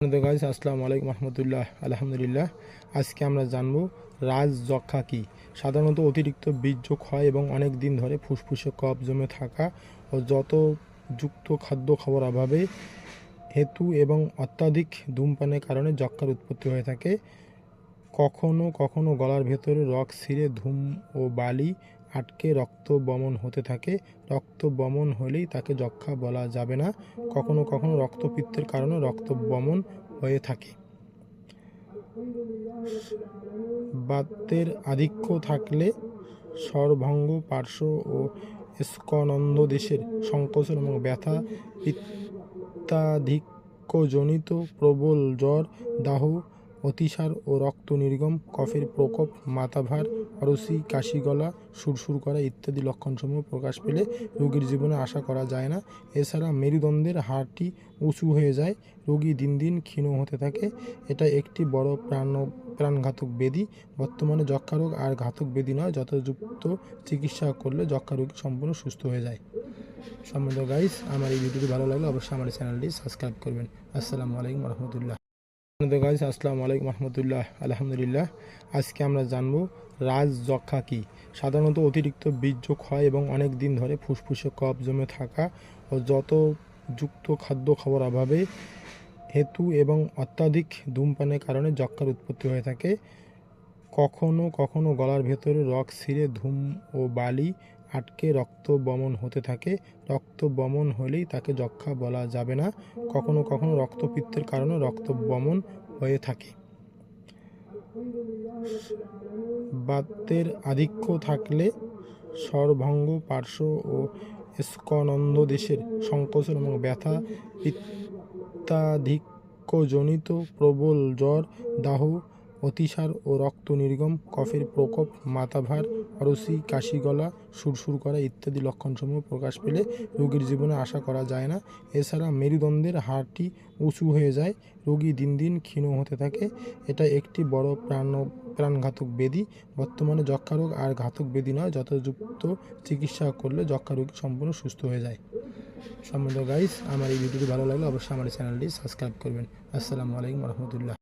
Guys আসসালামু আলাইকুম রহমতুল্লাহ, আলহামদুলিল্লাহ। আজকে আমরা জানব রাজ যক্ষা কি? সাধারণত অতিরিক্ত বীর্যক হয় এবং অনেক দিন ধরে ফুসফুসে কফ জমে থাকা ও যত যুক্ত খাদ্য খাবার অভাবে হেতু এবং অত্যাধিক ধূমপানের কারণে যক্ষার উৎপত্তি হয়ে থাকে। কখনো কখনো গলার ভেতরে রক ছিঁড়ে ধূম ও বালি আটকে রক্ত বমন হতে থাকে। রক্ত বমন হলেই তাকে যক্ষা বলা যাবে না। কখনো কখনো রক্তপিত্তের কারণে রক্ত বমন হয়ে থাকে। বাতের আধিক্য থাকলে স্বরভঙ্গ পার্শ্ব ও স্কনন্দ দেশের সংকোচন এবং ব্যথা, পিত্তাধিক্যজনিত প্রবল জ্বর, দাহ অতিসার ও রক্ত নির্গম, কফের প্রকোপ, মাথাভার, অরসি, কাশি গলা, সুরসুর করা ইত্যাদি লক্ষণসমূহ প্রকাশ পেলে রোগীর জীবনে আশা করা যায় না। এছাড়া মেরুদণ্ডের হাড়টি উঁচু হয়ে যায়, রোগী দিন দিন ক্ষীণ হতে থাকে। এটা একটি বড় প্রাণ, প্রাণঘাতক বেদি বর্তমানে যক্ষা রোগ আর ঘাতক ব্যাধি নয়, যথাযুক্ত চিকিৎসা করলে যক্ষা রোগী সম্পূর্ণ সুস্থ হয়ে যায়। সম্বন্ধ গাইস আমার এই ভিডিওটি ভালো লাগলে অবশ্যই আমার চ্যানেলটি সাবস্ক্রাইব করবেন। আসসালামু আলাইকুম রহমতুল্লাহ। তো গাইস আসসালামু আলাইকুম রহমতুল্লাহ, আলহামদুলিল্লাহ। আজকে আমরা জানব রাজ যক্ষা কি? সাধারণত অতিরিক্ত বীর্যক হয় এবং অনেক দিন ধরে ফুসফুসে কফ জমে থাকা ও যত যুক্ত খাদ্য খাবার অভাবে হেতু এবং অত্যাধিক ধূমপানের কারণে যক্ষার উৎপত্তি হয়ে থাকে। কখনো কখনো গলার ভেতরে রক ছিঁড়ে ধূম ও বালি আটকে রক্ত বমন হতে থাকে। রক্ত বমন হলেই তাকে যক্ষা বলা যাবে না। কখনো কখনো রক্তপিত্তের কারণে রক্ত বমন হয়ে থাকে। বাতের আধিক্য থাকলে স্বরভঙ্গ পার্শ্ব ও স্কনন্দ দেশের সংকোচন এবং ব্যথা, পিত্তাধিক্যজনিত প্রবল জ্বর, দাহ অতিসার ও রক্ত নির্গম, কফের প্রকোপ, মাথাভার, অরসি, কাশি গলা, সুরসুর করা ইত্যাদি লক্ষণসমূহ প্রকাশ পেলে রোগীর জীবনে আশা করা যায় না। এছাড়া মেরুদণ্ডের হাড়টি উঁচু হয়ে যায়, রোগী দিন দিন ক্ষীণ হতে থাকে। এটা একটি বড় প্রাণ, প্রাণঘাতক বেদি বর্তমানে যক্ষা রোগ আর ঘাতক ব্যাধি নয়, যথাযুক্ত চিকিৎসা করলে যক্ষা রোগী সম্পূর্ণ সুস্থ হয়ে যায়। সম্বন্ধ গাইস আমার এই ভিডিওটি ভালো লাগলে অবশ্যই আমার চ্যানেলটি সাবস্ক্রাইব করবেন। আসসালামু আলাইকুম রহমতুল্লাহ।